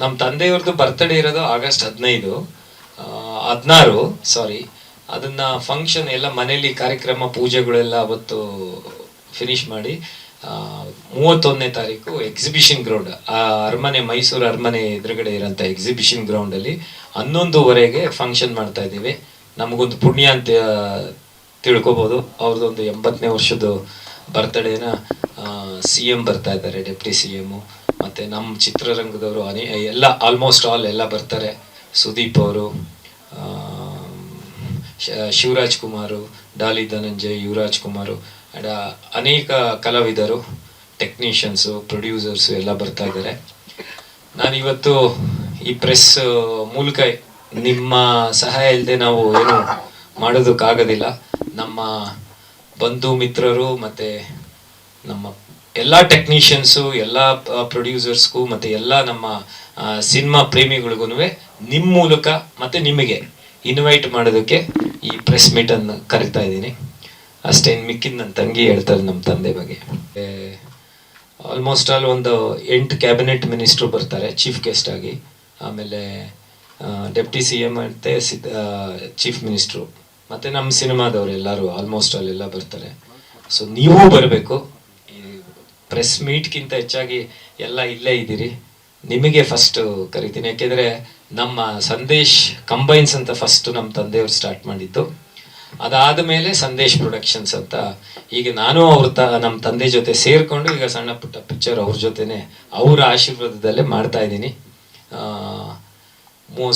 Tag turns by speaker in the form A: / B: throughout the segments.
A: ನಮ್ಮ ತಂದೆಯವ್ರದ್ದು ಬರ್ತ್ಡೇ ಇರೋದು ಆಗಸ್ಟ್ ಹದಿನೈದು. ಹದಿನಾರು ಸಾರಿ ಅದನ್ನ ಫಂಕ್ಷನ್ ಎಲ್ಲ ಮನೇಲಿ ಕಾರ್ಯಕ್ರಮ, ಪೂಜೆಗಳೆಲ್ಲ ಅವತ್ತು ಫಿನಿಶ್ ಮಾಡಿ ಮೂವತ್ತೊಂದನೇ ತಾರೀಕು ಎಕ್ಸಿಬಿಷನ್ ಗ್ರೌಂಡ್ ಆ ಅರಮನೆ, ಮೈಸೂರು ಅರಮನೆ ಎದುರುಗಡೆ ಇರೋಂಥ ಎಕ್ಸಿಬಿಷನ್ ಗ್ರೌಂಡಲ್ಲಿ ಹನ್ನೊಂದುವರೆಗೆ ಫಂಕ್ಷನ್ ಮಾಡ್ತಾ ಇದ್ದೀವಿ. ನಮಗೊಂದು ಪುಣ್ಯ ಅಂತ ತಿಳ್ಕೊಬೋದು. ಅವ್ರದ್ದೊಂದು ಎಂಬತ್ತನೇ ವರ್ಷದ ಬರ್ತಡೇನ ಸಿ ಎಂ ಬರ್ತಾ ಇದ್ದಾರೆ ಡೆಪ್ಟಿ ಸಿ ಎಮ್ಮು ಮತ್ತು ನಮ್ಮ ಚಿತ್ರರಂಗದವರು ಅನೇ, ಎಲ್ಲ ಆಲ್ಮೋಸ್ಟ್ ಆಲ್ ಎಲ್ಲ ಬರ್ತಾರೆ. ಸುದೀಪ್ ಅವರು ಶಿವರಾಜ್ ಕುಮಾರು, ಡಾಲಿ ಧನಂಜಯ್, ಯುವರಾಜ್ ಕುಮಾರು ಆ್ಯಂಡ್ ಅನೇಕ ಕಲಾವಿದರು ಟೆಕ್ನಿಷಿಯನ್ಸು ಪ್ರೊಡ್ಯೂಸರ್ಸು ಎಲ್ಲ ಬರ್ತಾ ಇದ್ದಾರೆ. ನಾನಿವತ್ತು ಈ ಪ್ರೆಸ್ ಮೂಲಕ ನಿಮ್ಮ ಸಹಾಯ ಇಲ್ಲದೆ ನಾವು ಏನು ಮಾಡೋದಕ್ಕಾಗೋದಿಲ್ಲ. ನಮ್ಮ ಬಂಧು ಮಿತ್ರರು ಮತ್ತು ನಮ್ಮ ಎಲ್ಲ ಟೆಕ್ನಿಷಿಯನ್ಸು ಎಲ್ಲ ಪ್ರೊಡ್ಯೂಸರ್ಸ್ಗೂ ಮತ್ತು ಎಲ್ಲ ನಮ್ಮ ಸಿನಿಮಾ ಪ್ರೇಮಿಗಳಿಗೂ ನಿಮ್ಮ ಮೂಲಕ ಮತ್ತು ನಿಮಗೆ ಇನ್ವೈಟ್ ಮಾಡೋದಕ್ಕೆ ಈ ಪ್ರೆಸ್ ಮೀಟನ್ನು ಕರಿತಾ ಇದ್ದೀನಿ. ಅಷ್ಟೇನು ಮಿಕ್ಕಿದ ನನ್ನ ತಂಗಿ ಹೇಳ್ತಾರೆ ನಮ್ಮ ತಂದೆ ಬಗ್ಗೆ. ಆಲ್ಮೋಸ್ಟ್ ಆಲ್ ಒಂದು ಎಂಟು ಕ್ಯಾಬಿನೆಟ್ ಮಿನಿಸ್ಟ್ರು ಬರ್ತಾರೆ ಚೀಫ್ ಗೆಸ್ಟ್ ಆಗಿ. ಆಮೇಲೆ ಡೆಪ್ಟಿ ಸಿ ಎಂ ಮತ್ತು ಸಿದ್ಧ ಚೀಫ್ ಮಿನಿಸ್ಟ್ರು ಮತ್ತು ನಮ್ಮ ಸಿನಿಮಾದವರು ಎಲ್ಲರೂ ಆಲ್ಮೋಸ್ಟ್ ಆಲ್ ಎಲ್ಲ ಬರ್ತಾರೆ. ಸೊ ನೀವು ಬರಬೇಕು. ಪ್ರೆಸ್ ಮೀಟ್ಗಿಂತ ಹೆಚ್ಚಾಗಿ ಎಲ್ಲ ಇಲ್ಲೇ ಇದ್ದೀರಿ. ನಿಮಗೆ ಫಸ್ಟು ಕರಿತೀನಿ. ಯಾಕೆಂದರೆ ನಮ್ಮ ಸಂದೇಶ್ ಕಂಬೈನ್ಸ್ ಅಂತ ಫಸ್ಟು ನಮ್ಮ ತಂದೆಯವರು ಸ್ಟಾರ್ಟ್ ಮಾಡಿದ್ದು. ಅದಾದ ಮೇಲೆ ಸಂದೇಶ್ ಪ್ರೊಡಕ್ಷನ್ಸ್ ಅಂತ ಈಗ ನಾನು ಅವ್ರ ತ, ನಮ್ಮ ತಂದೆ ಜೊತೆ ಸೇರಿಕೊಂಡು ಈಗ ಸಣ್ಣ ಪುಟ್ಟ ಪಿಕ್ಚರ್ ಅವ್ರ ಜೊತೆನೆ ಅವರ ಆಶೀರ್ವಾದದಲ್ಲೇ ಮಾಡ್ತಾ ಇದ್ದೀನಿ.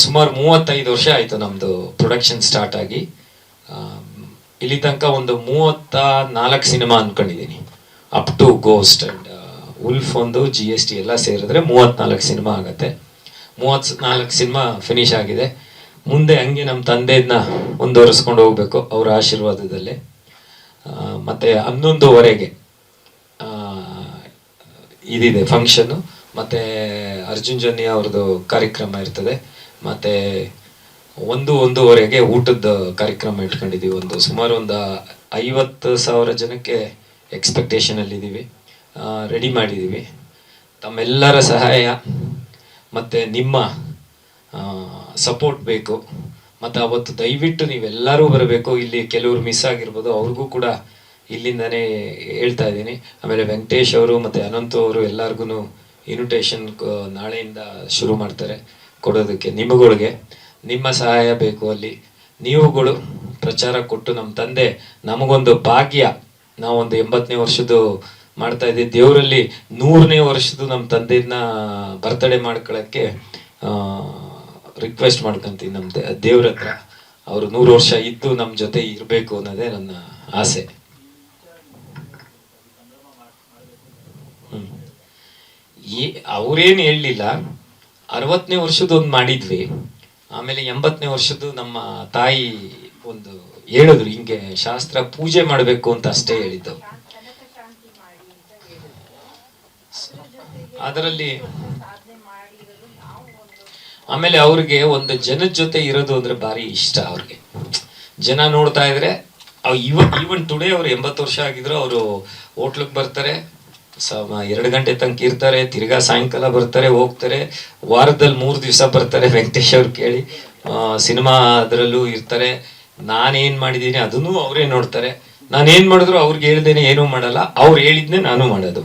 A: ಸುಮಾರು ಮೂವತ್ತೈದು ವರ್ಷ ಆಯಿತು ನಮ್ಮದು ಪ್ರೊಡಕ್ಷನ್ ಸ್ಟಾರ್ಟ್ ಆಗಿ. ಇಲ್ಲಿ ತನಕ ಒಂದು ಮೂವತ್ತ ನಾಲ್ಕು ಸಿನಿಮಾ ಅನ್ಕೊಂಡಿದ್ದೀನಿ. Up to ghost and wolf ಒಂದು ಜಿ ಎಸ್ ಟಿ ಎಲ್ಲ ಸೇರಿದ್ರೆ ಮೂವತ್ನಾಲ್ಕು ಸಿನಿಮಾ ಆಗುತ್ತೆ. ಮೂವತ್ ನಾಲ್ಕು ಸಿನಿಮಾ ಫಿನಿಶ್ ಆಗಿದೆ. ಮುಂದೆ ಹಂಗೆ ನಮ್ಮ ತಂದೆಯನ್ನ ಮುಂದುವರಿಸ್ಕೊಂಡು ಹೋಗ್ಬೇಕು ಅವರ ಆಶೀರ್ವಾದದಲ್ಲಿ. ಮತ್ತೆ ಹನ್ನೊಂದುವರೆಗೆ ಇದಿದೆ ಫಂಕ್ಷನ್ನು ಮತ್ತೆ ಅರ್ಜುನ್ ಜನ್ಯ ಅವ್ರದ್ದು ಕಾರ್ಯಕ್ರಮ ಇರ್ತದೆ. ಮತ್ತೆ ಒಂದು ಒಂದೂವರೆಗೆ ಊಟದ ಕಾರ್ಯಕ್ರಮ ಇಟ್ಕೊಂಡಿದ್ದೀವಿ ಒಂದು ಸುಮಾರು ಒಂದು ಐವತ್ತು ಸಾವಿರ ಜನಕ್ಕೆ ಎಕ್ಸ್ಪೆಕ್ಟೇಷನ್ ಅಲ್ಲಿ ಇದ್ದೀವಿ. ರೆಡಿ ಮಾಡಿದ್ದೀವಿ. ತಮ್ಮೆಲ್ಲರ ಸಹಾಯ ಮತ್ತು ನಿಮ್ಮ ಸಪೋರ್ಟ್ ಬೇಕು. ಮತ್ತು ಅವತ್ತು ದಯವಿಟ್ಟು ನೀವೆಲ್ಲರೂ ಬರಬೇಕು. ಇಲ್ಲಿ ಕೆಲವರು ಮಿಸ್ ಆಗಿರ್ಬೋದು, ಅವ್ರಿಗೂ ಕೂಡ ಇಲ್ಲಿಂದನೇ ಹೇಳ್ತಾ ಇದ್ದೀನಿ. ಆಮೇಲೆ ವೆಂಕಟೇಶ್ ಅವರು ಮತ್ತು ಅನಂತು ಅವರು ಎಲ್ಲರಿಗೂ ಇನ್ವಿಟೇಷನ್ ನಾಳೆಯಿಂದ ಶುರು ಮಾಡ್ತಾರೆ ಕೊಡೋದಕ್ಕೆ ನಿಮಗಳಿಗೆ. ನಿಮ್ಮ ಸಹಾಯ ಬೇಕು ಅಲ್ಲಿ. ನೀವುಗಳು ಪ್ರಚಾರ ಕೊಟ್ಟು ನಮ್ಮ ತಂದೆ ನಮಗೊಂದು ಭಾಗ್ಯ. ನಾವೊಂದು ಎಂಬತ್ತನೇ ವರ್ಷದ್ದು ಮಾಡ್ತಾ ಇದ್ದೀವಿ. ದೇವರಲ್ಲಿ ನೂರನೇ ವರ್ಷದ್ದು ನಮ್ಮ ತಂದೆಯನ್ನ ಬರ್ತಡೇ ಮಾಡ್ಕೊಳ್ಳೋಕ್ಕೆ ರಿಕ್ವೆಸ್ಟ್ ಮಾಡ್ಕೊಂತೀನಿ ನಮ್ಮ ದೇವ್ರ ಹತ್ರ. ಅವರು ನೂರು ವರ್ಷ ಇದ್ದು ನಮ್ಮ ಜೊತೆ ಇರಬೇಕು ಅನ್ನೋದೇ ನನ್ನ ಆಸೆ. ಅವ್ರೇನು ಹೇಳಲಿಲ್ಲ, ಅರವತ್ತನೇ ವರ್ಷದೊಂದು ಮಾಡಿದ್ವಿ. ಆಮೇಲೆ ಎಂಬತ್ತನೇ ವರ್ಷದ್ದು ನಮ್ಮ ತಾಯಿ ಒಂದು ಹೇಳಿದ್ರು, ಹಿಂಗೆ ಶಾಸ್ತ್ರ ಪೂಜೆ ಮಾಡಬೇಕು ಅಂತ ಅಷ್ಟೇ ಹೇಳಿದ್ದು ಅದರಲ್ಲಿ ಆಮೇಲೆ ಅವ್ರಿಗೆ ಒಂದು ಜನದ ಜೊತೆ ಇರೋದು ಅಂದ್ರೆ ಭಾರಿ ಇಷ್ಟ ಅವ್ರಿಗೆ. ಜನ ನೋಡ್ತಾ ಇದ್ರೆ ಇವ ಈವನ್ ಟುಡೇ ಅವ್ರು ಎಂಬತ್ತು ವರ್ಷ ಆಗಿದ್ರು, ಅವರು ಹೋಟ್ಲಿಗೆ ಬರ್ತಾರೆ ಎರಡು ಗಂಟೆ ತನಕ ಇರ್ತಾರೆ, ತಿರ್ಗಾ ಸಾಯಂಕಾಲ ಬರ್ತಾರೆ, ಹೋಗ್ತಾರೆ, ವಾರದಲ್ಲಿ ಮೂರು ದಿವಸ ಬರ್ತಾರೆ ವೆಂಕಟೇಶ್ ಅವ್ರು ಕೇಳಿ ಸಿನಿಮಾ ಅದರಲ್ಲೂ ಇರ್ತಾರೆ. ನಾನೇನ್ ಮಾಡಿದ್ದೀನಿ ಅದನ್ನು ಅವರೇ ನೋಡ್ತಾರೆ. ನಾನೇನ್ ಮಾಡಿದ್ರು ಅವ್ರಿಗೆ ಹೇಳ್ದೇನೆ ಏನೂ ಮಾಡಲ್ಲ. ಅವ್ರು ಹೇಳಿದ್ನೆ ನಾನು ಮಾಡೋದು.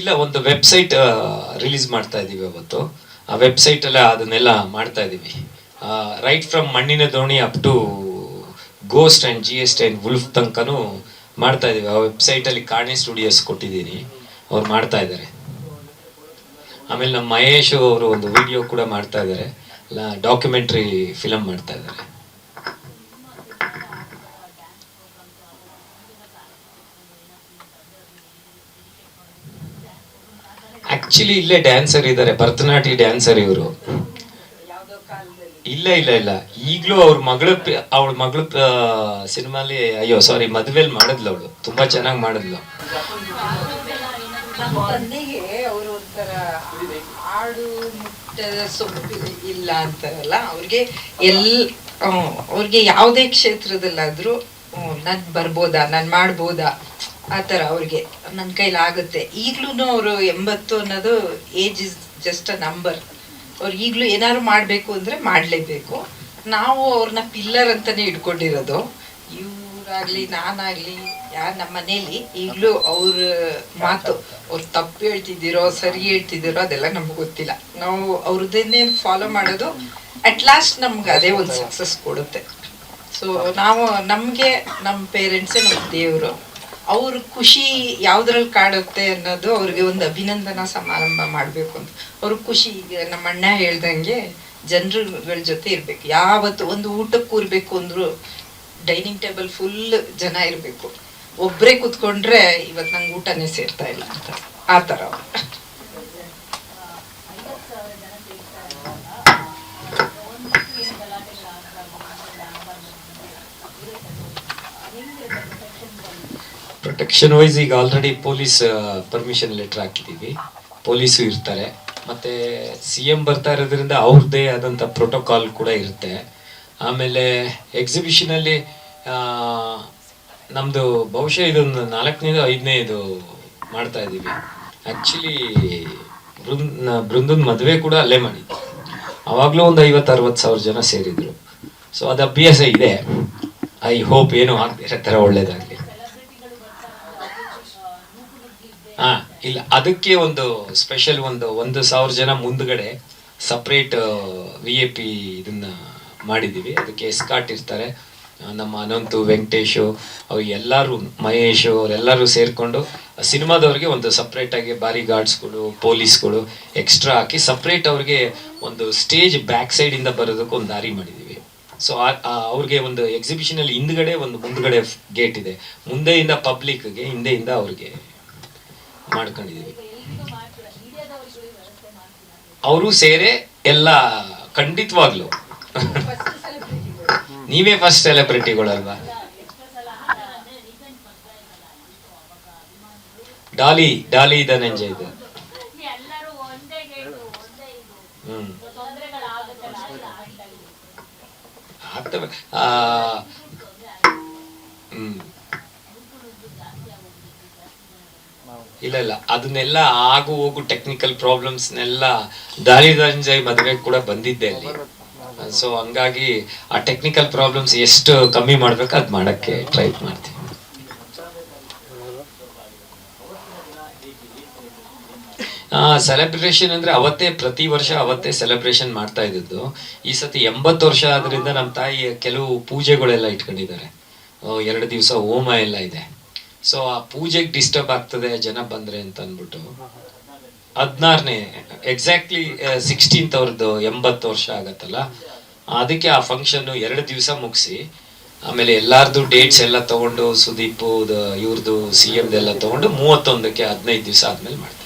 A: ಇಲ್ಲ, ಒಂದು ವೆಬ್ಸೈಟ್ ರಿಲೀಸ್ ಮಾಡ್ತಾ ಇದ್ದೀವಿ ಅವತ್ತು. ಆ ವೆಬ್ಸೈಟ್ ಎಲ್ಲ ಅದನ್ನೆಲ್ಲ ಮಾಡ್ತಾ ಇದ್ದೀವಿ. Right from Mannina Doni up to ghost and G S T and wolf ತನಕನೂ ಮಾಡ್ತಾ ಇದ್ದೀವಿ. ಆ ವೆಬ್ಸೈಟಲ್ಲಿ ಕಾಣೆ ಸ್ಟುಡಿಯೋಸ್ ಕೊಟ್ಟಿದ್ದೀನಿ. ಅವ್ರು ಮಾಡ್ತಾ ಇದ್ದಾರೆ. ಆಮೇಲೆ ನಮ್ಮ ಮಹೇಶ್ ಅವರು ಒಂದು ವಿಡಿಯೋ ಕೂಡ ಮಾಡ್ತಾ ಇದ್ದಾರೆ. ಡಾಕ್ಯುಮೆಂಟ್ರಿ ಫಿಲಮ್ ಮಾಡ್ತಾ ಇದ್ದಾರೆ. ಆಕ್ಚುಲಿ ಇಲ್ಲೇ ಡ್ಯಾನ್ಸರ್ ಇದ್ದಾರೆ ಭರತನಾಟ್ಯ ಡ್ಯಾನ್ಸರ್ ಇವರು. ಇಲ್ಲ ಇಲ್ಲ ಇಲ್ಲ. ಈಗಲೂ ಅವ್ರ ಮಗಳ ಅವಳ ಮಗಳ ಸಿನಿಮಾಲಿ ಅಯ್ಯೋ ಸಾರಿ ಮದುವೆಲಿ ಮಾಡಿದ್ಲು ಅವಳು. ತುಂಬಾ ಚೆನ್ನಾಗಿ ಮಾಡಿದ್ಲು.
B: ಮುಟ್ಟದ ಸೊಪ್ಪು ಇಲ್ಲ ಅಂತಾರಲ್ಲ ಅವ್ರಿಗೆ ಎಲ್
C: ಅವ್ರಿಗೆ ಯಾವುದೇ ಕ್ಷೇತ್ರದಲ್ಲಾದರೂ ನಾನು ಬರ್ಬೋದಾ ನಾನು ಮಾಡ್ಬೋದಾ? ಆ ಥರ ಅವ್ರಿಗೆ ನನ್ನ ಕೈಲಿ ಆಗುತ್ತೆ. ಈಗಲೂ ಅವರು ಎಂಬತ್ತು ಅನ್ನೋದು age is just a number ಅವ್ರು ಈಗಲೂ ಏನಾದ್ರು ಮಾಡಬೇಕು ಅಂದರೆ ಮಾಡಲೇಬೇಕು. ನಾವು ಅವ್ರನ್ನ ಪಿಲ್ಲರ್ ಅಂತಲೇ ಇಟ್ಕೊಂಡಿರೋದು. ಇವರಾಗಲಿ, ನಾನಾಗಲಿ, ಯಾರು ನಮ್ಮ ಮನೇಲಿ ಈಗಲೂ ಅವ್ರ ಮಾತು, ಅವ್ರು ತಪ್ಪು ಹೇಳ್ತಿದ್ದೀರೋ, ಸರಿ ಹೇಳ್ತಿದ್ದೀರೋ ಅದೆಲ್ಲ ನಮ್ಗೆ ಗೊತ್ತಿಲ್ಲ. ನಾವು ಅವ್ರದ್ದನ್ನೇ ಫಾಲೋ ಮಾಡೋದು ಅಟ್ ಲಾಸ್ಟ್ ನಮ್ಗೆ ಅದೇ ಒಂದು ಸಕ್ಸಸ್ ಕೊಡುತ್ತೆ. ಸೊ ನಾವು ನಮಗೆ ನಮ್ಮ ಪೇರೆಂಟ್ಸೇ ನಮ್ಮ ದೇವರು ಅವ್ರ ಖುಷಿ ಯಾವ್ದ್ರಲ್ಲಿ ಕಾಡುತ್ತೆ ಅನ್ನೋದು ಅವ್ರಿಗೆ ಒಂದು ಅಭಿನಂದನಾ ಸಮಾರಂಭ ಮಾಡಬೇಕು ಅಂತ. ಅವ್ರ ಖುಷಿ ಈಗ ನಮ್ಮ ಅಣ್ಣ ಹೇಳ್ದಂಗೆ ಜನರುಗಳ ಜೊತೆ ಇರಬೇಕು. ಯಾವತ್ತು ಒಂದು ಊಟಕ್ಕೆ ಕೂರ್ಬೇಕು ಅಂದ್ರು ಡೈನಿಂಗ್ ಟೇಬಲ್ ಫುಲ್ ಜನ ಇರಬೇಕು. ಒಬ್ಬರೇ ಕೂತ್ಕೊಂಡ್ರೆ ಇವತ್ತು ನಂಗೆ ಊಟನೇ ಸೇರ್ತಾ ಇಲ್ಲ ಅಂತ. ಆ ಥರ
A: ಪ್ರೊಟೆಕ್ಷನ್ ವೈಸ್ ಈಗ ಆಲ್ರೆಡಿ ಪೊಲೀಸ್ ಪರ್ಮಿಷನ್ ಲೆಟರ್ ಹಾಕಿದ್ದೀವಿ. ಪೊಲೀಸು ಇರ್ತಾರೆ. ಮತ್ತೆ ಸಿ ಎಂ ಬರ್ತಾ ಇರೋದ್ರಿಂದ ಅವ್ರದ್ದೇ ಆದಂಥ ಪ್ರೋಟೋಕಾಲ್ ಕೂಡ ಇರುತ್ತೆ. ಆಮೇಲೆ ಎಕ್ಸಿಬಿಷನಲ್ಲಿ ನಮ್ಮದು ಬಹುಶಃ ಇದೊಂದು ನಾಲ್ಕನೇದು ಐದನೇ ಇದು ಮಾಡ್ತಾ ಇದ್ದೀವಿ. ಆ್ಯಕ್ಚುಲಿ ಬೃಂದ್ ಬೃಂದದ ಮದುವೆ ಕೂಡ ಅಲ್ಲೇ ಮಾಡಿದ್ವಿ. ಆವಾಗಲೂ ಒಂದು ಐವತ್ತು ಅರವತ್ತು ಸಾವಿರ ಜನ ಸೇರಿದ್ರು. ಸೊ ಅದು ಅಭ್ಯಾಸ ಇದೆ. ಐ ಹೋಪ್ ಏನೂ ಇರೋ ಥರ ಒಳ್ಳೇದಾಗಲಿ. ಇಲ್ಲ, ಅದಕ್ಕೆ ಒಂದು ಸ್ಪೆಷಲ್ ಒಂದು ಒಂದು ಸಾವಿರ ಜನ ಮುಂದ್ಗಡೆ ಸಪ್ರೇಟ್ ವಿ ಎ ಪಿ ಇದನ್ನ ಮಾಡಿದ್ದೀವಿ. ಅದಕ್ಕೆ ಎಸ್ಕಾಟ್ ಇರ್ತಾರೆ. ನಮ್ಮ ಅನಂತು, ವೆಂಕಟೇಶು, ಅವ್ರು ಎಲ್ಲರೂ, ಮಹೇಶು, ಅವರೆಲ್ಲರೂ ಸೇರಿಕೊಂಡು ಸಿನಿಮಾದವ್ರಿಗೆ ಒಂದು ಸಪ್ರೇಟಾಗಿ ಬಾರಿ ಗಾರ್ಡ್ಸ್ಗಳು ಪೊಲೀಸ್ಗಳು ಎಕ್ಸ್ಟ್ರಾ ಹಾಕಿ ಸಪ್ರೇಟ್ ಅವ್ರಿಗೆ ಒಂದು ಸ್ಟೇಜ್ ಬ್ಯಾಕ್ ಸೈಡಿಂದ ಬರೋದಕ್ಕೆ ಒಂದು ದಾರಿ ಮಾಡಿದ್ದೀವಿ. ಸೊ ಅವ್ರಿಗೆ ಒಂದು ಎಕ್ಸಿಬಿಷನ್ ಅಲ್ಲಿ ಹಿಂದ್ಗಡೆ ಒಂದು ಮುಂದ್ಗಡೆ ಗೇಟ್ ಇದೆ. ಮುಂದೆಯಿಂದ ಪಬ್ಲಿಕ್ಗೆ ಹಿಂದೆಯಿಂದ ಅವ್ರಿಗೆ. ಮಾಡ್ಕೊಂಡಿದೀವಿ. ಅವರು ಸೇರೆ ಎಲ್ಲ ಖಂಡಿತವಾಗ್ಲು. ನೀವೇ ಫಸ್ಟ್ ಸೆಲೆಬ್ರಿಟಿಗಳಲ್ವಾ ಡಾಲಿ ಡಾಲಿ ಧನಂಜಯ ಇದು ಹ್ಮ್. ಆಗ್ತವೆ. ಹ್ಮ್. ಇಲ್ಲ ಇಲ್ಲ. ಅದನ್ನೆಲ್ಲ ಆಗು ಹೋಗು ಟೆಕ್ನಿಕಲ್ ಪ್ರಾಬ್ಲಮ್ಸ್ನೆಲ್ಲ ದಾರಿ ಧನಂಜಯ್ ಮದುವೆ ಕೂಡ ಬಂದಿದ್ದೆ ಅಲ್ಲಿ. ಸೊ ಹಂಗಾಗಿ ಆ ಟೆಕ್ನಿಕಲ್ ಪ್ರಾಬ್ಲಮ್ಸ್ ಎಷ್ಟು ಕಮ್ಮಿ ಮಾಡ್ಬೇಕು ಅದ್ ಮಾಡಕ್ಕೆ ಟ್ರೈ ಮಾಡ್ತೀವಿ ಸೆಲೆಬ್ರೇಷನ್ ಅಂದ್ರೆ ಅವತ್ತೇ, ಪ್ರತಿ ವರ್ಷ ಅವತ್ತೇ ಸೆಲೆಬ್ರೇಷನ್ ಮಾಡ್ತಾ ಇದ್ದದ್ದು. ಈ ಸತಿ ಎಂಬತ್ತು ವರ್ಷ ಆದ್ರಿಂದ ನಮ್ಮ ತಾಯಿ ಕೆಲವು ಪೂಜೆಗಳೆಲ್ಲ ಇಟ್ಕೊಂಡಿದ್ದಾರೆ. ಎರಡು ದಿವಸ ಹೋಮ ಎಲ್ಲ ಇದೆ. ಸೊ ಆ ಪೂಜೆಗೆ ಡಿಸ್ಟರ್ಬ್ ಆಗ್ತದೆ ಜನ ಬಂದ್ರೆ ಅಂತ ಅಂದ್ಬಿಟ್ಟು. ಹದಿನಾರನೇ ಎಕ್ಸಾಕ್ಟ್ಲಿ ಸಿಕ್ಸ್ಟೀನ್ತ್ ಅವ್ರದ್ದು ಎಂಬತ್ತು ವರ್ಷ ಆಗತ್ತಲ್ಲ? ಅದಕ್ಕೆ ಆ ಫಂಕ್ಷನ್ ಎರಡು ದಿವಸ ಮುಗಿಸಿ, ಆಮೇಲೆ ಎಲ್ಲಾರ್ದು ಡೇಟ್ಸ್ ಎಲ್ಲ ತಗೊಂಡು ಸುದೀಪ್ ಇವ್ರದ್ದು ಸಿ ಎಮ್ದೆಲ್ಲ ತಗೊಂಡು ಮೂವತ್ತೊಂದಕ್ಕೆ ಹದಿನೈದು ದಿವಸ ಆದ್ಮೇಲೆ ಮಾಡ್ತಾರೆ.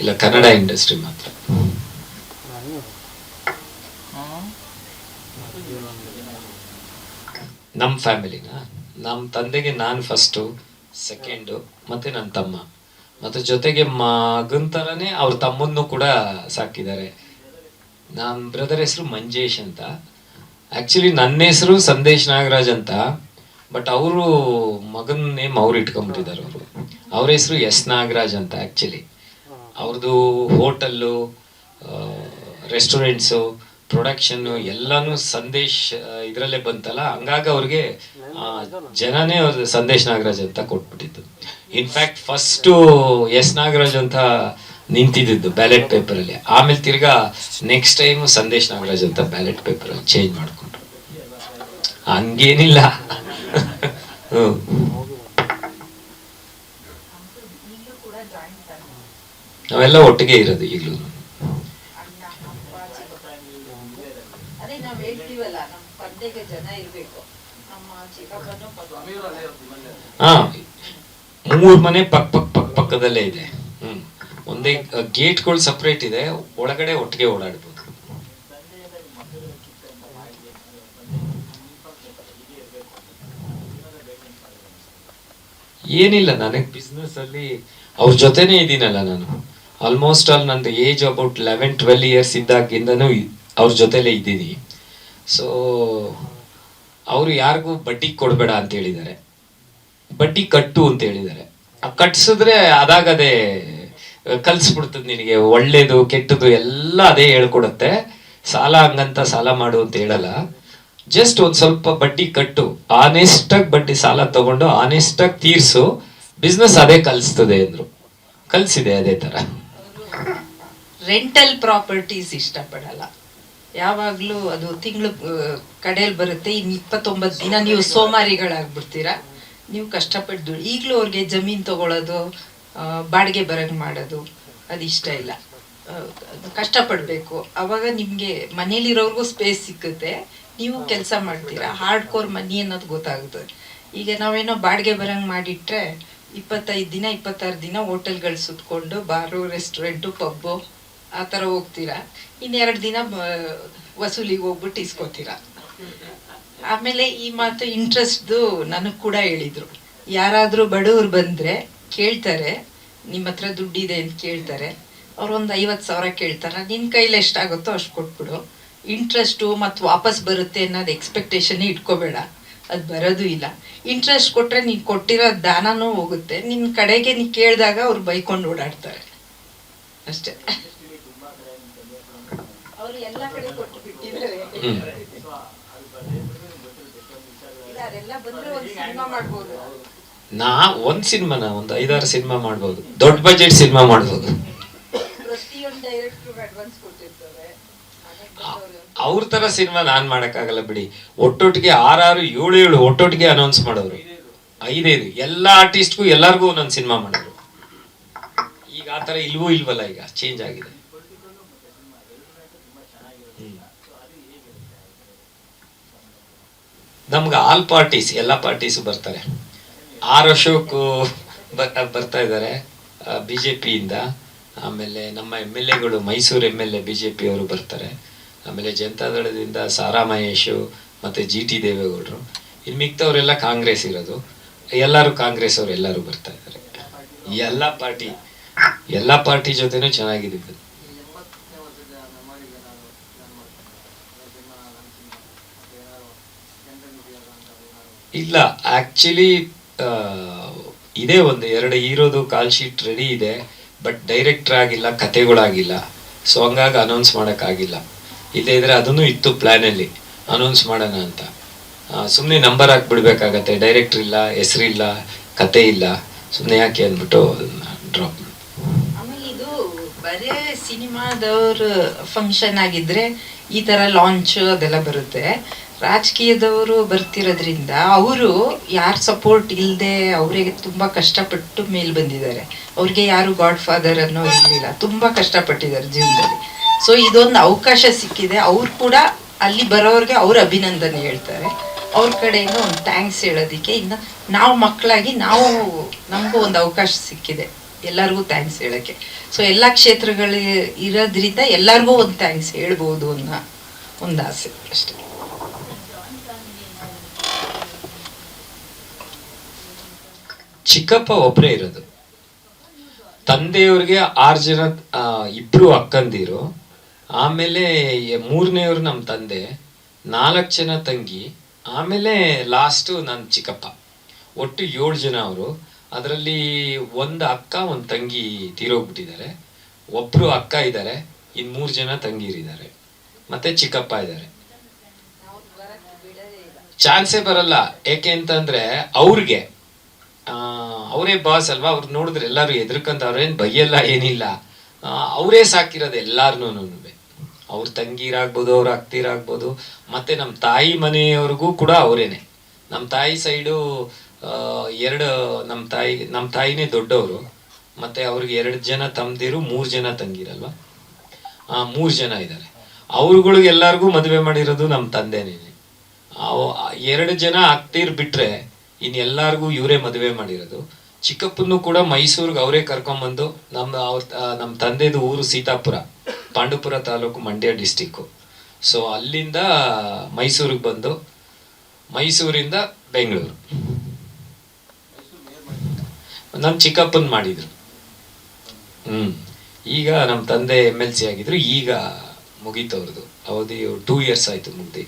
A: ಇಲ್ಲ, ಕನ್ನಡ ಇಂಡಸ್ಟ್ರಿ ಮಾತ್ರ. ನಮ್ಮ ಫ್ಯಾಮಿಲಿನ? ನಮ್ಮ ತಂದೆಗೆ ನಾನು ಫಸ್ಟು ಸೆಕೆಂಡು ಮತ್ತು ನನ್ನ ತಮ್ಮ. ಮತ್ತು ಜೊತೆಗೆ ಮಗನ ಥರನೇ ಅವ್ರ ತಮ್ಮನ್ನು ಕೂಡ ಸಾಕಿದ್ದಾರೆ. ನಮ್ಮ ಬ್ರದರ್ ಹೆಸರು ಮಂಜೇಶ್ ಅಂತ. ಆ್ಯಕ್ಚುಲಿ ನನ್ನ ಹೆಸರು ಸಂದೇಶ್ ನಾಗರಾಜ್ ಅಂತ. ಬಟ್ ಅವರು ಮಗನ ನೇಮ್ ಅವ್ರು ಇಟ್ಕೊಂಡ್ಬಿಟ್ಟಿದ್ದಾರೆ ಅವರು. ಅವ್ರ ಹೆಸರು ಎಸ್ ನಾಗರಾಜ್ ಅಂತ ಆ್ಯಕ್ಚುಲಿ ಅವ್ರದ್ದು ಹೋಟೆಲ್ಲು ರೆಸ್ಟೋರೆಂಟ್ಸು ಪ್ರೊಡಕ್ಷನ್ನು ಎಲ್ಲಾನು ಸಂದೇಶ್ ಇದರಲ್ಲೇ ಬಂತಲ್ಲ? ಹಂಗಾಗಿ ಅವ್ರಿಗೆ ಜನನೇ ಅವ್ರ ಸಂದೇಶ್ ನಾಗರಾಜ್ ಅಂತ ಕೊಟ್ಬಿಟ್ಟಿದ್ದು. In fact first S Nagaraj ಅಂತ ನಿಂತಿದ್ದು ಬ್ಯಾಲೆಟ್ ಪೇಪರಲ್ಲಿ ಆಮೇಲೆ ತಿರ್ಗಾ ನೆಕ್ಸ್ಟ್ ಟೈಮ್ ಸಂದೇಶ್ ನಾಗರಾಜ್ ಅಂತ ಬ್ಯಾಲೆಟ್ ಪೇಪರಲ್ಲಿ ಚೇಂಜ್ ಮಾಡಿಕೊಂಡ್ರು. ಹಂಗೇನಿಲ್ಲ. ನಾವೆಲ್ಲ ಒಟ್ಟಿಗೆ ಇರೋದು ಈಗಲೂ
B: ಅಣ್ಣ ಅಪ್ಪ ಚಿಕ್ಕಪ್ಪ ಅದೇ ನಾವ್ ಹೇಳ್ತೀವಲ್ಲ ನಮ್ಮ ಪರ್ದೆಗೆ ಜನ ಇರ್ಬೇಕು. ನಮ್ಮ ಚಿಕ್ಕಪ್ಪನೂ ಪಕ್ಕ.
A: ಹಾ. ಮೂರ್ ಮನೆ ಪಕ್ ಪಕ್ ಪಕ್ ಪಕ್ಕದಲ್ಲೇ ಇದೆ. ಹ್ಮ್. ಒಂದೇ ಗೇಟ್ಗಳು ಸಪ್ರೇಟ್ ಇದೆ. ಒಳಗಡೆ ಒಟ್ಟಿಗೆ ಓಡಾಡ್ಬೋದು. ಏನಿಲ್ಲ ನನಗೆ ಬಿಸ್ನೆಸ್ ಅಲ್ಲಿ ಅವ್ರ ಜೊತೆನೇ ಇದ್ದೀನಲ್ಲ ನಾನು. ಆಲ್ಮೋಸ್ಟ್ ಆಲ್ ನಂದು age about eleven twelve years ಇದ್ದಾಗಿಂದನೂ ಅವ್ರ ಜೊತೆಲೇ ಇದ್ದೀನಿ. ಸೊ ಅವರು ಯಾರಿಗೂ ಬಡ್ಡಿ ಕೊಡಬೇಡ ಅಂತ ಹೇಳಿದ್ದಾರೆ. ಬಡ್ಡಿ ಕಟ್ಟು ಅಂತ ಹೇಳಿದ್ದಾರೆ. ಕಟ್ಸಿದ್ರೆ ಅದಾಗದೇ ಕಲ್ಸ್ಬಿಡ್ತದೆ ನಿನಗೆ. ಒಳ್ಳೇದು, ಕೆಟ್ಟದು ಎಲ್ಲ ಅದೇ ಹೇಳ್ಕೊಡುತ್ತೆ. ಸಾಲ ಹಂಗಂತ ಸಾಲ ಮಾಡು ಅಂತ ಹೇಳಲ್ಲ. ಜಸ್ಟ್ ಒಂದು ಸ್ವಲ್ಪ ಬಡ್ಡಿ ಕಟ್ಟು. ಆನೆಸ್ಟಾಗಿ ಬಡ್ಡಿ ಸಾಲ ತಗೊಂಡು ಆನೆಸ್ಟಾಗಿ ತೀರ್ಸು. ಬಿಸ್ನೆಸ್ ಅದೇ ಕಲಿಸ್ತದೆ ಅಂದ್ರು. ಕಲಿಸಿದೆ ಅದೇ ತರ
C: ರೆಂಟಲ್ ಪ್ರಾಪರ್ಟೀಸ್ ಇಷ್ಟಪಡಲ್ಲ. ಯಾವಾಗಲೂ ಅದು ತಿಂಗಳು ಕಡೆಯಲ್ಲಿ ಬರುತ್ತೆ. ಇನ್ನು ಇಪ್ಪತ್ತೊಂಬತ್ತು ದಿನ ನೀವು ಸೋಮಾರಿಗಳಾಗ್ಬಿಡ್ತೀರಾ. ನೀವು ಕಷ್ಟಪಟ್ಟು ಈಗಲೂ ಅವ್ರಿಗೆ ಜಮೀನು ತಗೊಳ್ಳೋದು ಬಾಡಿಗೆ ಬರಂಗ್ ಮಾಡೋದು, ಅದು ಇಷ್ಟ ಇಲ್ಲ. ಕಷ್ಟಪಡಬೇಕು. ಅವಾಗ ನಿಮಗೆ ಮನೇಲಿರೋರ್ಗೂ ಸ್ಪೇಸ್ ಸಿಕ್ಕುತ್ತೆ. ನೀವು ಕೆಲಸ ಮಾಡ್ತೀರಾ. ಹಾರ್ಡ್ ಕೋರ್ ಮನಿ ಅನ್ನೋದು ಗೊತ್ತಾಗುತ್ತೆ. ಈಗ ನಾವೇನೋ ಬಾಡಿಗೆ ಬರಂಗ್ ಮಾಡಿಟ್ರೆ, ಇಪ್ಪತ್ತೈದು ದಿನ, ಇಪ್ಪತ್ತಾರು ದಿನ ಹೋಟೆಲ್ಗಳು ಸುತ್ಕೊಂಡು, ಬಾರು ರೆಸ್ಟೋರೆಂಟು ಪಬ್ಬು ಆ ಥರ ಹೋಗ್ತೀರಾ? ಇನ್ನೆರಡು ದಿನ ವಸೂಲಿಗೆ ಹೋಗ್ಬಿಟ್ಟು ಇಸ್ಕೋತೀರಾ? ಆಮೇಲೆ ಈ ಮಾತು ಇಂಟ್ರೆಸ್ಟ್ದು ನನಗೆ ಕೂಡ ಹೇಳಿದ್ರು. ಯಾರಾದರೂ ಬಡವ್ರು ಬಂದರೆ ಕೇಳ್ತಾರೆ, ನಿಮ್ಮ ಹತ್ರ ದುಡ್ಡಿದೆ ಅಂತ ಕೇಳ್ತಾರೆ. ಅವ್ರು ಒಂದು ಐವತ್ತು ಸಾವಿರ ಕೇಳ್ತಾರೆ. ನಿನ್ನ ಕೈಲಿ ಎಷ್ಟಾಗುತ್ತೋ ಅಷ್ಟು ಕೊಟ್ಬಿಡು. ಇಂಟ್ರೆಸ್ಟು ಮತ್ತು ವಾಪಸ್ ಬರುತ್ತೆ ಅನ್ನೋದು ಎಕ್ಸ್ಪೆಕ್ಟೇಷನ್ ಇಟ್ಕೋಬೇಡ. ಅದು ಬರೋದು ಇಲ್ಲ. ಇಂಟ್ರೆಸ್ಟ್ ಕೊಟ್ಟರೆ ನೀನು ಕೊಟ್ಟಿರೋ ದಾನನೂ ಹೋಗುತ್ತೆ. ನಿನ್ನ ಕಡೆಗೆ ನೀನು ಕೇಳಿದಾಗ ಅವ್ರು ಬೈಕೊಂಡು ಓಡಾಡ್ತಾರೆ. ಅಷ್ಟೇ. ಎಲ್ಲ ಕಡೆ ಕೊಟ್ಟು ಬಿಟ್ಟಿದ್ದಾರೆ ಬಂದ್ರೆ ಒಂದು ಸಿನಿಮಾ ಮಾಡ್ಬೋದು.
A: ನಾ ಒಂದ್ ಸಿನಿಮಾನ ಒಂದ್ ಐದಾರು ಸಿನಿಮಾ ಮಾಡ್ಬೋದು. ದೊಡ್ಡ ಬಜೆಟ್ ಸಿನಿಮಾ ಮಾಡ್ಬೋದು.
C: ಪ್ರತಿಯೊಂದು ಡೈರೆಕ್ಟರ್ ಅಡ್ವಾನ್ಸ್ ಕೊಟ್ಟಿರ್ತಾರೆ. ಆಮೇಲೆ
A: ಅವ್ರ ತರ ಸಿನಿಮಾ ನಾನ್ ಮಾಡಕ್ಕಾಗಲ್ಲ ಬಿಡಿ. ಒಟ್ಟೊಟ್ಟಿಗೆ ಆರಾರು ಏಳು ಏಳು ಒಟ್ಟೊಟ್ಟಿಗೆ ಅನೌನ್ಸ್ ಮಾಡೋರು. ಐದೈದು. ಎಲ್ಲಾ ಆರ್ಟಿಸ್ಟ್ಗೂ ಎಲ್ಲಾರ್ಗೂ ಒಂದೊಂದು ಸಿನಿಮಾ ಮಾಡೋರು. ಈಗ ಆ ತರ ಇಲ್ವೋ ಇಲ್ವಲ್ಲ ಈಗ? ಚೇಂಜ್ ಆಗಿದೆ ಹ್ಮ್. ನಮ್ಗೆ ಆಲ್ ಪಾರ್ಟೀಸ್ ಎಲ್ಲ ಪಾರ್ಟೀಸ್ ಬರ್ತಾರೆ. ಆರ್ ಅಶೋಕ್ ಬರ್ತಾ ಇದ್ದಾರೆ ಬಿ ಜೆ ಪಿಯಿಂದ ಆಮೇಲೆ ನಮ್ಮ ಎಂ ಎಲ್ ಎಗಳು, Mysuru M L A B J ಅವರು ಬರ್ತಾರೆ. ಆಮೇಲೆ ಜನತಾದಳದಿಂದ ಸಾರಾ ಮಹೇಶು ಮತ್ತು ಜಿ ಟಿ ದೇವೇಗೌಡರು. ಇನ್ನು ಮಿಕ್ತವರೆಲ್ಲ ಕಾಂಗ್ರೆಸ್ ಇರೋದು. ಎಲ್ಲರೂ ಕಾಂಗ್ರೆಸ್ ಅವರು ಎಲ್ಲರೂ ಬರ್ತಾ ಇದ್ದಾರೆ. ಎಲ್ಲ ಪಾರ್ಟಿ ಎಲ್ಲ ಪಾರ್ಟಿ ಜೊತೆನೂ ಚೆನ್ನಾಗಿದ್ದು ಇಲ್ಲ ಆಕ್ಚುಲಿ ಇದೆ ಒಂದು, ಎರಡು ಹೀರೋದು ಕಾಲ್ ಶೀಟ್ ರೆಡಿ ಇದೆ ಬಟ್ ಡೈರೆಕ್ಟರ್ ಆಗಿಲ್ಲ, ಕತೆಗಳಾಗಿಲ್ಲ. ಸೊ ಹಂಗಾಗಿ ಅನೌನ್ಸ್ ಮಾಡೋಕ್ಕಾಗಿಲ್ಲ. ಇಲ್ಲದೇ ಇದ್ರೆ ಅದನ್ನು ಇತ್ತು ಪ್ಲ್ಯಾನಲ್ಲಿ ಅನೌನ್ಸ್ ಮಾಡೋಣ ಅಂತ. ಸುಮ್ಮನೆ ನಂಬರ್ ಹಾಕ್ಬಿಡ್ಬೇಕಾಗತ್ತೆ ಡೈರೆಕ್ಟ್ರ್ ಇಲ್ಲ ಹೆಸರಿಲ್ಲ ಕತೆ ಇಲ್ಲ ಸುಮ್ಮನೆ ಯಾಕೆ ಅಂದ್ಬಿಟ್ಟು ಡ್ರಾಪ್
C: ಆಮೇಲೆ ಇದು ಬರೇ ಸಿನಿಮಾದವ್ರ ಫಂಕ್ಷನ್ ಆಗಿದ್ರೆ ಈ ತರ ಲಾಂಚ್ ಅದೆಲ್ಲ ಬರುತ್ತೆ. ರಾಜಕೀಯದವರು ಬರ್ತಿರೋದ್ರಿಂದ ಅವರು ಯಾರ ಸಪೋರ್ಟ್ ಇಲ್ಲದೆ ಅವರಿಗೆ ತುಂಬ ಕಷ್ಟಪಟ್ಟು ಮೇಲ್ ಬಂದಿದ್ದಾರೆ. ಅವ್ರಿಗೆ ಯಾರು ಗಾಡ್ ಫಾದರ್ ಅನ್ನೋ ಇರಲಿಲ್ಲ. ತುಂಬ ಕಷ್ಟಪಟ್ಟಿದ್ದಾರೆ ಜೀವನದಲ್ಲಿ. ಸೊ ಇದೊಂದು ಅವಕಾಶ ಸಿಕ್ಕಿದೆ. ಅವ್ರು ಕೂಡ ಅಲ್ಲಿ ಬರೋರಿಗೆ ಅವ್ರ ಅಭಿನಂದನೆ ಹೇಳ್ತಾರೆ. ಅವ್ರ ಕಡೆಯಿಂದ ಒಂದು ಥ್ಯಾಂಕ್ಸ್ ಹೇಳೋದಕ್ಕೆ ಇನ್ನು ನಾವು ಮಕ್ಕಳಾಗಿ ನಾವು ನಮಗೂ ಒಂದು ಅವಕಾಶ ಸಿಕ್ಕಿದೆ. ಎಲ್ಲರಿಗೂ ಥ್ಯಾಂಕ್ಸ್ ಹೇಳೋಕ್ಕೆ. ಸೊ ಎಲ್ಲ ಕ್ಷೇತ್ರಗಳು ಇರೋದ್ರಿಂದ ಎಲ್ಲರಿಗೂ ಒಂದು ಥ್ಯಾಂಕ್ಸ್ ಹೇಳ್ಬೋದು ಅನ್ನೋ ಒಂದು ಆಸೆ ಅಷ್ಟೇ.
A: ಚಿಕ್ಕಪ್ಪ ಒಬ್ಬರೇ ಇರೋದು. ತಂದೆಯವ್ರಿಗೆ ಆರು ಜನ ಇಬ್ಬರು ಇಬ್ರು ಅಕ್ಕಂದಿರು. ಆಮೇಲೆ ಮೂರನೇವ್ರು ನಮ್ಮ ತಂದೆ ನಾಲ್ಕು ಜನ ತಂಗಿ ಆಮೇಲೆ ಲಾಸ್ಟು ನನ್ನ ಚಿಕ್ಕಪ್ಪ. ಒಟ್ಟು ಏಳು ಜನ ಅವರು. ಅದರಲ್ಲಿ ಒಂದು ಅಕ್ಕ ಒಂದು ತಂಗಿ ತೀರೋಗ್ಬಿಟ್ಟಿದ್ದಾರೆ. ಒಬ್ಬರು ಅಕ್ಕ ಇದ್ದಾರೆ ಇನ್ನು ಮೂರು ಜನ ತಂಗಿರಿದ್ದಾರೆ. ಮತ್ತೆ ಚಿಕ್ಕಪ್ಪ ಇದ್ದಾರೆ. ಚಾನ್ಸೇ ಬರಲ್ಲ. ಏಕೆ ಅಂತಂದರೆ ಅವ್ರಿಗೆ ಅವರೇ ಬಾಸ್ ಅಲ್ವಾ? ಅವ್ರು ನೋಡಿದ್ರೆ ಎಲ್ಲರೂ ಹೆದರ್ಕಂತ ಅವ್ರೇನು ಬೈಯಲ್ಲ, ಏನಿಲ್ಲ. ಅವರೇ ಸಾಕಿರೋದು ಎಲ್ಲಾರ್ನೂ ಅವ್ರ ತಂಗಿರಾಗ್ಬೋದು, ಅವ್ರ ಅಕ್ತಿರಾಗ್ಬೋದು ಮತ್ತೆ ನಮ್ಮ ತಾಯಿ ಮನೆಯವ್ರಿಗೂ ಕೂಡ ಅವರೇನೆ. ನಮ್ಮ ತಾಯಿ ಸೈಡು ಎರಡು ನಮ್ಮ ತಾಯಿ ನಮ್ಮ ತಾಯಿನೇ ದೊಡ್ಡವರು. ಮತ್ತೆ ಅವ್ರಿಗೆ ಎರಡು ಜನ ತಮ್ದಿರು, ಮೂರು ಜನ ತಂಗಿರಲ್ವಾ? ಮೂರು ಜನ ಇದ್ದಾರೆ ಅವ್ರುಗಳಿಗೆ ಎಲ್ಲಾರ್ಗೂ ಮದುವೆ ಮಾಡಿರೋದು ನಮ್ಮ ತಂದೆನೇ. ಅವ್- ಎರಡು ಜನ ಅಕ್ತಿರ್ ಬಿಟ್ರೆ ಇನ್ ಎಲ್ಲಾರ್ಗೂ ಇವರೇ ಮದುವೆ ಮಾಡಿರೋದು. ಚಿಕ್ಕಪ್ಪನ್ನು ಕೂಡ ಮೈಸೂರಿಗೆ ಅವರೇ ಕರ್ಕೊಂಬಂದು ನಮ್ಮ ಅವ್ರ ನಮ್ಮ ತಂದೆದು ಊರು ಸೀತಾಪುರ, ಪಾಂಡುಪುರ ತಾಲೂಕು ಮಂಡ್ಯ ಡಿಸ್ಟಿಕ್ಕು ಸೊ ಅಲ್ಲಿಂದ ಮೈಸೂರಿಗೆ ಬಂದು ಮೈಸೂರಿಂದ ಬೆಂಗಳೂರು. ನಮ್ಮ ಚಿಕ್ಕಪ್ಪನ ಮಾಡಿದ್ರು. ಹ್ಞೂ ಈಗ ನಮ್ಮ ತಂದೆ ಎಂ ಎಲ್ ಸಿ ಆಗಿದ್ರು. ಈಗ ಮುಗೀತು ಅವ್ರದ್ದು ಅವಧಿ ಟೂ ಇಯರ್ಸ್ ಆಯಿತು ಮುಗ್ದು.